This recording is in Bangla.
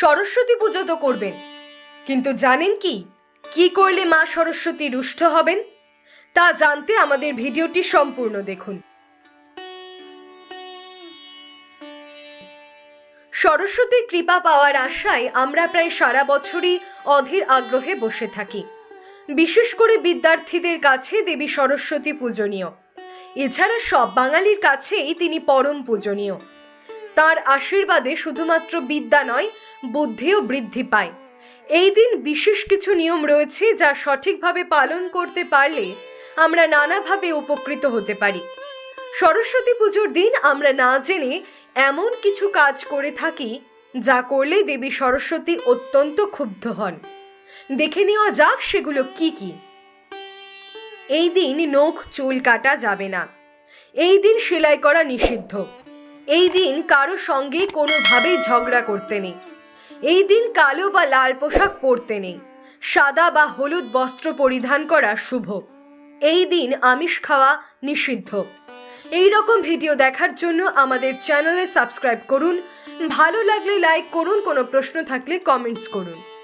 সরস্বতী পুজো তো করবেন। কিন্তু জানেন কি? কি করলে মা সরস্বতী রুষ্ট হবেন? তা জানতে আমাদের ভিডিওটি সম্পূর্ণ দেখুন। সরস্বতীর কৃপা পাওয়ার আশায় আমরা প্রায় সারা বছরই অধীর আগ্রহে বসে থাকি। বিশেষ করে বিদ্যার্থীদের কাছে দেবী সরস্বতী পূজনীয়। এছাড়া সব বাঙালির কাছেই তিনি পরম পূজনীয়। তার আশীর্বাদে শুধুমাত্র বিদ্যা নয় বুদ্ধিও বৃদ্ধি পায়। এই দিন বিশেষ কিছু নিয়ম রয়েছে যা সঠিকভাবে পালন করতে পারলে আমরা নানাভাবে উপকৃত হতে পারি। সরস্বতী পুজোর দিন আমরা না জেনে এমন কিছু কাজ করে থাকি যা করলে দেবী সরস্বতী অত্যন্ত ক্ষুব্ধ হন। দেখে নেওয়া যাক সেগুলো কি কি। এই দিন নখ চুল কাটা যাবে না। এই দিন সেলাই করা নিষিদ্ধ। এই দিন কারও সঙ্গে কোনোভাবেই ঝগড়া করতে নেই। এই দিন কালো বা লাল পোশাক পরতে নেই। সাদা বা হলুদ বস্ত্র পরিধান করা শুভ। এই দিন আমিষ খাওয়া নিষিদ্ধ। এই রকম ভিডিও দেখার জন্য আমাদের চ্যানেলে সাবস্ক্রাইব করুন। ভালো লাগলে লাইক করুন, কোনো প্রশ্ন থাকলে কমেন্টস করুন।